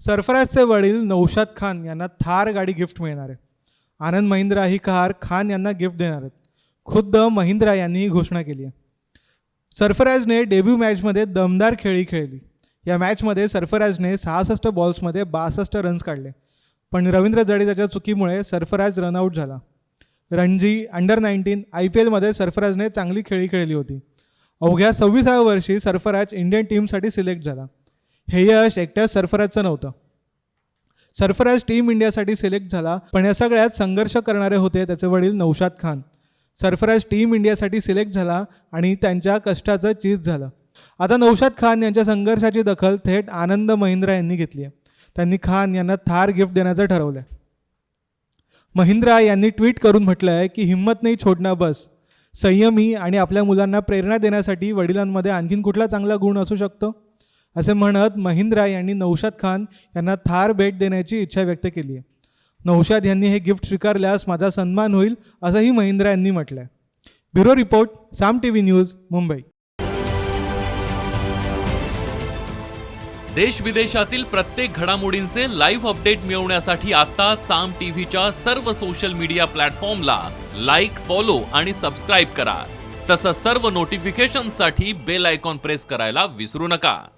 सरफराजचे वडील नौशाद खान यांना थार गाडी गिफ्ट मिळणार आहे. आनंद महिंद्रा ही कार खान यांना गिफ्ट देणार आहेत. खुद्द महिंद्रा यांनी ही घोषणा केली आहे. सरफराजने डेब्यू मॅचमध्ये दमदार खेळी खेळली. या मॅचमध्ये सरफराजने सहासष्ट बॉल्समध्ये बासष्ट रन्स काढले. पण रवींद्र जडेजाच्या चुकीमुळे सरफराज रनआउट झाला. Ranji under nineteen I P एलमध्ये सरफराजने चांगली खेळी खेळली होती. अवघ्या सव्वीसाव्या वर्षी सरफराज इंडियन टीमसाठी सिलेक्ट झाला. हे यश एकट्या सरफराजचं नव्हतं. सरफराज टीम इंडियासाठी सिलेक्ट झाला पण या सगळ्यात संघर्ष करणारे होते त्याचे वडील नौशाद खान. सरफराज टीम इंडियासाठी सिलेक्ट झाला आणि त्यांच्या कष्टाचं चीज झालं. आता नौशाद खान यांच्या संघर्षाची दखल थेट आनंद महिंद्रा यांनी घेतली आहे. त्यांनी खान यांना थार गिफ्ट देण्याचं ठरवलं आहे महिंद्रा यांनी ट्विट करून म्हटलं आहे की हिंमत नाही छोडणं बस. संयमी आणि आपल्या मुलांना प्रेरणा देण्यासाठी वडिलांमध्ये आणखीन कुठला चांगला गुण असू शकतो? असे म्हणत महिंद्रा यांनी नौशाद खान यांना थार भेट देण्याची इच्छा व्यक्त केली आहे. नौशाद यांनी हे गिफ्ट स्वीकारल्यास माझा सन्मान होईल असंही महिंद्रा यांनी म्हटलं आहे bureau report Saam T V news Mumbai. देश विदेशातील प्रत्येक घडामोडींचे लाईव्ह अपडेट मिळवण्यासाठी आता साम टीव्हीच्या सर्व सोशल मीडिया प्लॅटफॉर्मला लाईक फॉलो आणि सबस्क्राईब करा. तसंच सर्व नोटिफिकेशनसाठी बेल आयकॉन प्रेस करायला विसरू नका.